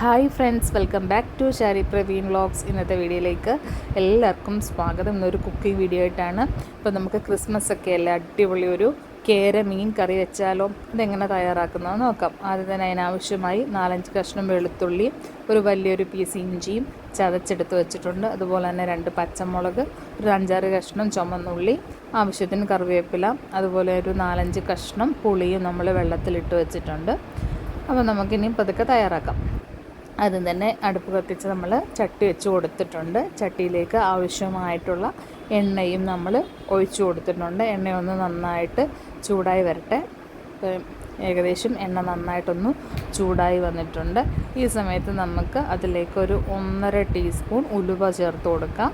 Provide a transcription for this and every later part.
Hi friends welcome back to Shari Praveen vlogs ഇന്നത്തെ വീഡിയോയിലേക്ക് എല്ലാവർക്കും സ്വാഗതം. ഇന്നൊരു കുക്കിംഗ് വീഡിയോ ആയിട്ടാണ്. ഇപ്പോൾ നമുക്ക് ക്രിസ്മസ് ഒക്കെ അല്ലേ? അടിപൊളി ഒരു കേര മീൻ കറി വെച്ചാലോ? ഇതെങ്ങനെ തയ്യാറാക്കുന്നതെന്ന് നോക്കാം. ആദ്യം തന്നെ അതിനാവശ്യമായി നാലഞ്ച് കഷ്ണം വെളുത്തുള്ളി ഒരു വലിയൊരു പീസ് ഇഞ്ചിയും ചതച്ചെടുത്ത് വെച്ചിട്ടുണ്ട്. അതുപോലെ തന്നെ രണ്ട് പച്ചമുളക് ഒരു അഞ്ചാറ് കഷ്ണം ചുമന്നുള്ളി ആവശ്യത്തിന് കറിവേപ്പില അതുപോലെ ഒരു നാലഞ്ച് കഷ്ണം പുളിയും നമ്മൾ വെള്ളത്തിലിട്ട് വെച്ചിട്ടുണ്ട്. അപ്പോൾ നമുക്കിനി പതുക്കെ തയ്യാറാക്കാം. ആദ്യം തന്നെ അടുപ്പ് കത്തിച്ച് നമ്മൾ ചട്ടി വെച്ച് കൊടുത്തിട്ടുണ്ട്. ചട്ടിയിലേക്ക് ആവശ്യമായിട്ടുള്ള എണ്ണയും നമ്മൾ ഒഴിച്ചു കൊടുത്തിട്ടുണ്ട്. എണ്ണയൊന്ന് നന്നായിട്ട് ചൂടായി വരട്ടെ. ഏകദേശം എണ്ണ നന്നായിട്ടൊന്ന് ചൂടായി വന്നിട്ടുണ്ട്. ഈ സമയത്ത് നമുക്ക് അതിലേക്ക് ഒരു ഒന്നര ടീസ്പൂൺ ഉലുവ ചേർത്ത് കൊടുക്കാം.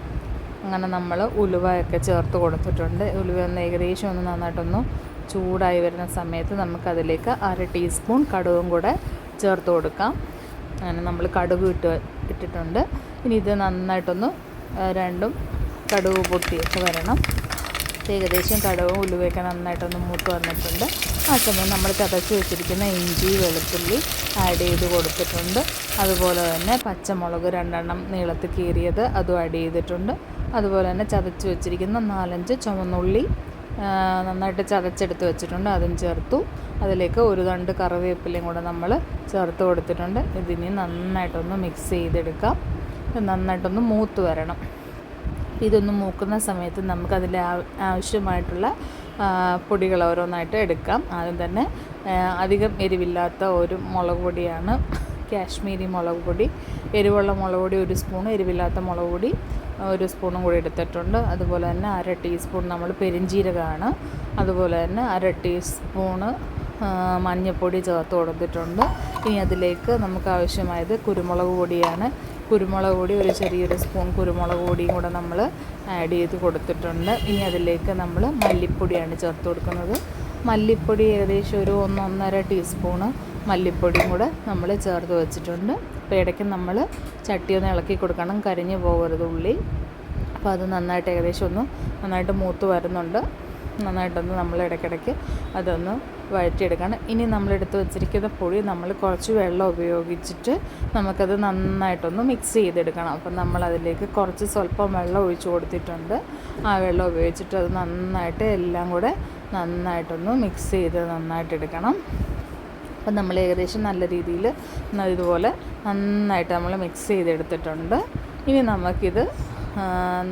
അങ്ങനെ നമ്മൾ ഉലുവയൊക്കെ ചേർത്ത് കൊടുത്തിട്ടുണ്ട്. ഉലുവ ഒന്ന് ഏകദേശം ഒന്ന് നന്നായിട്ടൊന്ന് ചൂടായി വരുന്ന സമയത്ത് നമുക്കതിലേക്ക് അര ടീസ്പൂൺ കടുകും കൂടെ ചേർത്ത് കൊടുക്കാം. അങ്ങനെ നമ്മൾ കടുക് ഇട്ട് ഇട്ടിട്ടുണ്ട്. ഇനി ഇത് നന്നായിട്ടൊന്ന് രണ്ടും കടുക് പൊട്ടിയൊക്കെ വരണം. ഏകദേശം കടുവും ഉലുവയൊക്കെ നന്നായിട്ടൊന്ന് മൂത്ത് വന്നിട്ടുണ്ട്. ആ സമയം നമ്മൾ ചതച്ച് വെച്ചിരിക്കുന്ന ഇഞ്ചി വെളുത്തുള്ളി ആഡ് ചെയ്ത് കൊടുത്തിട്ടുണ്ട്. അതുപോലെ തന്നെ പച്ചമുളക് രണ്ടെണ്ണം നീളത്തിൽ കീറിയത് അതും ആഡ് ചെയ്തിട്ടുണ്ട്. അതുപോലെ തന്നെ ചതച്ച് വെച്ചിരിക്കുന്ന നാലഞ്ച് ചുവന്നുള്ളി നന്നായിട്ട് ചതച്ചെടുത്ത് വെച്ചിട്ടുണ്ട്. അതും ചേർത്തു. അതിലേക്ക് ഒരു തണ്ട് കറിവേപ്പിലയും കൂടെ നമ്മൾ ചേർത്ത് കൊടുത്തിട്ടുണ്ട്. ഇതിനി നന്നായിട്ടൊന്ന് മിക്സ് ചെയ്തെടുക്കാം. നന്നായിട്ടൊന്ന് മൂത്ത് വരണം. ഇതൊന്ന് മൂക്കുന്ന സമയത്ത് നമുക്കതിൽ ആവശ്യമായിട്ടുള്ള പൊടികൾ ഓരോന്നായിട്ട് എടുക്കാം. ആദ്യം തന്നെ അധികം എരിവില്ലാത്ത ഒരു മുളക് പൊടിയാണ്. കാശ്മീരി മുളക് പൊടി എരിവുള്ള മുളക് പൊടി ഒരു സ്പൂൺ എരിവില്ലാത്ത മുളക് പൊടി ഒരു സ്പൂണും കൂടി എടുത്തിട്ടുണ്ട്. അതുപോലെ തന്നെ അര ടീസ്പൂൺ നമ്മൾ പെരിഞ്ജീരകമാണ് അതുപോലെ തന്നെ അര ടീസ്പൂണ് മഞ്ഞൾപ്പൊടി ചേർത്ത് കൊടുത്തിട്ടുണ്ട്. ഇനി അതിലേക്ക് നമുക്ക് ആവശ്യമായത് കുരുമുളക് പൊടിയാണ്. കുരുമുളക് പൊടി ഒരു ചെറിയൊരു സ്പൂൺ കുരുമുളക് പൊടിയും കൂടെ നമ്മൾ ആഡ് ചെയ്ത് കൊടുത്തിട്ടുണ്ട്. ഇനി അതിലേക്ക് നമ്മൾ മല്ലിപ്പൊടിയാണ് ചേർത്ത് കൊടുക്കുന്നത്. മല്ലിപ്പൊടി ഏകദേശം ഒരു ഒന്നൊന്നര ടീസ്പൂണ് മല്ലിപ്പൊടിയും കൂടെ നമ്മൾ ചേർത്ത് വെച്ചിട്ടുണ്ട്. അപ്പോൾ ഇടയ്ക്ക് നമ്മൾ ചട്ടി ഒന്ന് ഇളക്കി കൊടുക്കണം. കരിഞ്ഞു പോകരുത് ഉള്ളി. അപ്പോൾ അത് നന്നായിട്ട് ഏകദേശം ഒന്ന് നന്നായിട്ട് മൂത്ത് വരുന്നുണ്ട്. നന്നായിട്ടൊന്ന് നമ്മൾ ഇടയ്ക്കിടയ്ക്ക് അതൊന്ന് വഴറ്റിയെടുക്കണം. ഇനി നമ്മളെടുത്ത് വെച്ചിരിക്കുന്ന പൊടി നമ്മൾ കുറച്ച് വെള്ളം ഉപയോഗിച്ചിട്ട് നമുക്കത് നന്നായിട്ടൊന്ന് മിക്സ് ചെയ്തെടുക്കണം. അപ്പം നമ്മളതിലേക്ക് കുറച്ച് സ്വല്പം വെള്ളം ഒഴിച്ചു കൊടുത്തിട്ടുണ്ട്. ആ വെള്ളം ഉപയോഗിച്ചിട്ട് അത് നന്നായിട്ട് എല്ലാം കൂടെ നന്നായിട്ടൊന്ന് മിക്സ് ചെയ്ത് നന്നായിട്ട് എടുക്കണം അപ്പം നമ്മൾ ഏകദേശം നല്ല രീതിയിൽ ഇതുപോലെ നന്നായിട്ട് നമ്മൾ മിക്സ് ചെയ്തെടുത്തിട്ടുണ്ട്. ഇനി നമുക്കിത്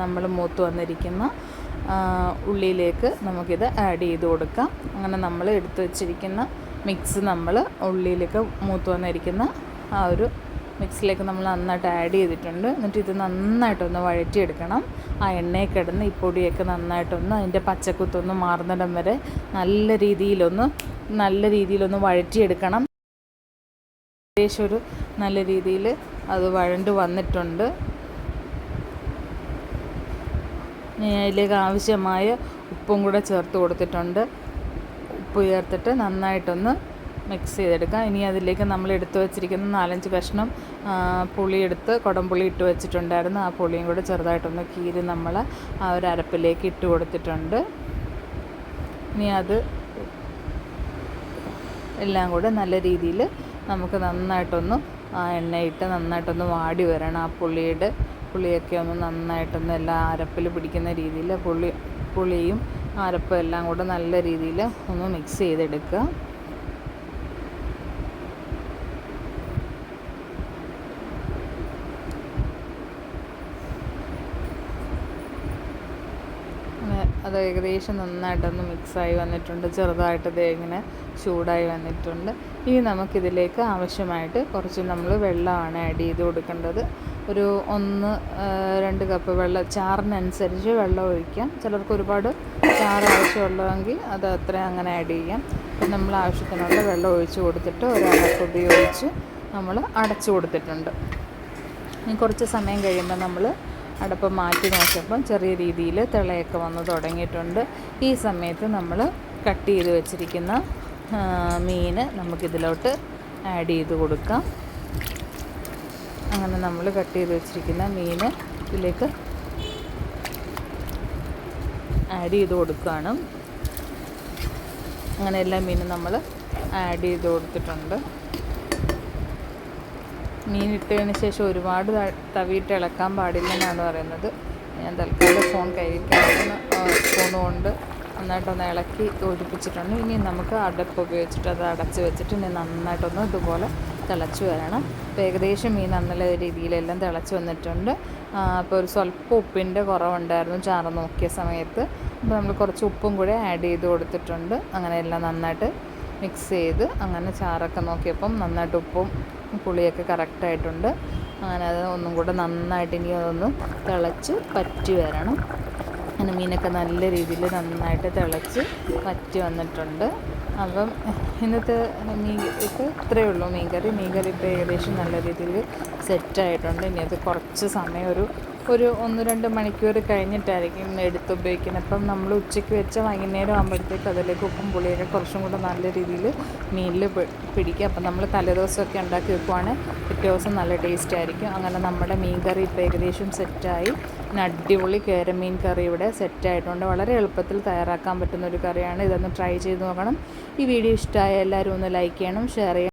നമ്മൾ മൂത്ത് വന്നിരിക്കുന്ന ഉള്ളിയിലേക്ക് നമുക്കിത് ആഡ് ചെയ്ത് കൊടുക്കാം. അങ്ങനെ നമ്മൾ എടുത്തു വെച്ചിരിക്കുന്ന മിക്സ് നമ്മൾ ഉള്ളിയിലേക്ക് മൂത്ത് വന്നിരിക്കുന്ന ആ ഒരു മിക്സിലേക്ക് നമ്മൾ നന്നായിട്ട് ആഡ് ചെയ്തിട്ടുണ്ട്. എന്നിട്ട് ഇത് നന്നായിട്ടൊന്ന് വഴറ്റിയെടുക്കണം. ആ എണ്ണയിൽ കിടന്ന് ഈ പൊടിയൊക്കെ നന്നായിട്ടൊന്ന് അതിന്റെ പച്ചക്കുത്തൊന്ന് മാറുന്നിടം വരെ നല്ല രീതിയിലൊന്ന് നല്ല രീതിയിലൊന്ന് വഴറ്റിയെടുക്കണം. ഏകദേശം ഒരു നല്ല രീതിയിൽ അത് വഴണ്ട് വന്നിട്ടുണ്ട്. അതിലേക്ക് ആവശ്യമായ ഉപ്പും കൂടെ ചേർത്ത് കൊടുത്തിട്ടുണ്ട്. ഉപ്പ് ചേർത്തിട്ട് നന്നായിട്ടൊന്ന് മിക്സ് ചെയ്തെടുക്കാം. ഇനി അതിലേക്ക് നമ്മൾ എടുത്തു വെച്ചിരിക്കുന്ന നാലഞ്ച് കഷ്ണം പുളി എടുത്ത് കുടംപുളി ഇട്ട് വെച്ചിട്ടുണ്ടായിരുന്നു. ആ പുളിയും കൂടെ ചെറുതായിട്ടൊന്ന് കീറി നമ്മൾ ആ ഒരു അരപ്പിലേക്ക് ഇട്ട് കൊടുത്തിട്ടുണ്ട്. ഇനി അത് എല്ലാം കൂടെ നല്ല രീതിയിൽ നമുക്ക് നന്നായിട്ടൊന്ന് ആ എണ്ണയിട്ട് നന്നായിട്ടൊന്ന് വാടി വരണം. ആ പുളിയുടെ പുളിയൊക്കെ ഒന്ന് നന്നായിട്ടൊന്ന് എല്ലാ അരപ്പിൽ പിടിക്കുന്ന രീതിയിൽ പുളി പുളിയും അരപ്പും എല്ലാം കൂടെ നല്ല രീതിയിൽ ഒന്ന് മിക്സ് ചെയ്തെടുക്കുക അങ്ങനെ അത് ഏകദേശം നന്നായിട്ടൊന്ന് മിക്സായി വന്നിട്ടുണ്ട്. ചെറുതായിട്ട് ദേ ഇങ്ങനെ ചൂടായി വന്നിട്ടുണ്ട്. ഇനി നമുക്കിതിലേക്ക് ആവശ്യമായിട്ട് കുറച്ച് നമ്മൾ വെള്ളമാണ് ആഡ് ചെയ്ത് കൊടുക്കേണ്ടത്. ഒരു ഒന്ന് രണ്ട് കപ്പ് വെള്ളം ചാറിനനുസരിച്ച് വെള്ളം ഒഴിക്കാം. ചിലർക്ക് ഒരുപാട് ചാറ് ആവശ്യമുള്ളതെങ്കിൽ അത് അത്ര അങ്ങനെ ആഡ് ചെയ്യാം. നമ്മൾ ആവശ്യത്തിനുള്ള വെള്ളം ഒഴിച്ച് കൊടുത്തിട്ട് ഒരാളൊക്കെ ഉപയോഗിച്ച് നമ്മൾ അടച്ചു കൊടുത്തിട്ടുണ്ട്. ഇനി കുറച്ച് സമയം കഴിയുമ്പോൾ നമ്മൾ അടപ്പ് മാറ്റി നോക്കിയപ്പം ചെറിയ രീതിയിൽ തിളയൊക്കെ വന്ന് തുടങ്ങിയിട്ടുണ്ട്. ഈ സമയത്ത് നമ്മൾ കട്ട് ചെയ്ത് വെച്ചിരിക്കുന്ന മീൻ നമുക്കിതിലോട്ട് ആഡ് ചെയ്ത് കൊടുക്കാം. അങ്ങനെ നമ്മൾ കട്ട് ചെയ്ത് വെച്ചിരിക്കുന്ന മീൻ ഇതിലേക്ക് ആഡ് ചെയ്ത് കൊടുക്കുകയാണ്. അങ്ങനെ എല്ലാ മീനും നമ്മൾ ആഡ് ചെയ്ത് കൊടുത്തിട്ടുണ്ട്. മീൻ ഇട്ടതിന് ശേഷം ഒരുപാട് തവിയിട്ട് ഇളക്കാൻ പാടില്ലെന്നാണ് പറയുന്നത്. ഞാൻ തൽക്കാലം ഫോൺ കയ്യിരിക്കാവുന്ന സ്പൂൺ കൊണ്ട് നന്നായിട്ടൊന്ന് ഇളക്കി യോജിപ്പിച്ചിട്ടുണ്ട്. ഇനി നമുക്ക് അടപ്പ് ഉപയോഗിച്ചിട്ട് അത് അടച്ച് വെച്ചിട്ട് ഇനി നന്നായിട്ടൊന്ന് ഇതുപോലെ തിളച്ച് വരണം. അപ്പോൾ ഏകദേശം മീൻ നല്ല രീതിയിലെല്ലാം തിളച്ച് വന്നിട്ടുണ്ട്. അപ്പോൾ ഒരു സ്വല്പം ഉപ്പിന്റെ കുറവുണ്ടായിരുന്നു ചാറ് നോക്കിയ സമയത്ത്. അപ്പോൾ നമ്മൾ കുറച്ച് ഉപ്പും കൂടെ ആഡ് ചെയ്ത് കൊടുത്തിട്ടുണ്ട്. അങ്ങനെ എല്ലാം നന്നായിട്ട് മിക്സ് ചെയ്ത് അങ്ങനെ ചാറൊക്കെ നോക്കിയപ്പം നന്നായിട്ട് ഉപ്പും പുളിയൊക്കെ കറക്റ്റായിട്ടുണ്ട്. അങ്ങനെ അത് ഒന്നും കൂടെ നന്നായിട്ട് ഇനി അതൊന്ന് തിളച്ച് പറ്റി വരണം. അങ്ങനെ മീനൊക്കെ നല്ല രീതിയിൽ നന്നായിട്ട് തിളച്ച് പറ്റി വന്നിട്ടുണ്ട്. അപ്പം ഇന്നത്തെ മീൻ ഇപ്പോൾ ഇത്രയേ ഉള്ളൂ മീൻകറി. മീൻകറി ഇപ്പോൾ ഏകദേശം നല്ല രീതിയിൽ സെറ്റായിട്ടുണ്ട്. ഇനി അത് കുറച്ച് സമയം ഒരു ഒരു ഒന്ന് രണ്ട് മണിക്കൂർ കഴിഞ്ഞിട്ടായിരിക്കും എടുത്ത് ഉപയോഗിക്കുന്നത്. അപ്പം നമ്മൾ ഉച്ചയ്ക്ക് വെച്ച വൈകുന്നേരം ആകുമ്പോഴത്തേക്ക് അതിലേക്ക് ഉപ്പും പുളിയൊക്കെ കുറച്ചും കൂടെ നല്ല രീതിയിൽ മീനിൽ പിടിക്കുക. അപ്പം നമ്മൾ തലേദിവസമൊക്കെ ഉണ്ടാക്കി വെക്കുവാണെങ്കിൽ പിറ്റേ ദിവസം നല്ല ടേസ്റ്റ് ആയിരിക്കും. അങ്ങനെ നമ്മുടെ മീൻ കറി ഇപ്പോൾ ഏകദേശം സെറ്റായി അടിപൊളി കേരമീൻ കറി ഇവിടെ സെറ്റായിട്ടുണ്ട് വളരെ എളുപ്പത്തിൽ തയ്യാറാക്കാൻ പറ്റുന്ന ഒരു കറിയാണ്. ഇതൊന്ന് ട്രൈ ചെയ്ത് നോക്കണം. ഈ വീഡിയോ ഇഷ്ടമായ എല്ലാവരും ഒന്ന് ലൈക്ക് ചെയ്യണം ഷെയർ ചെയ്യണം.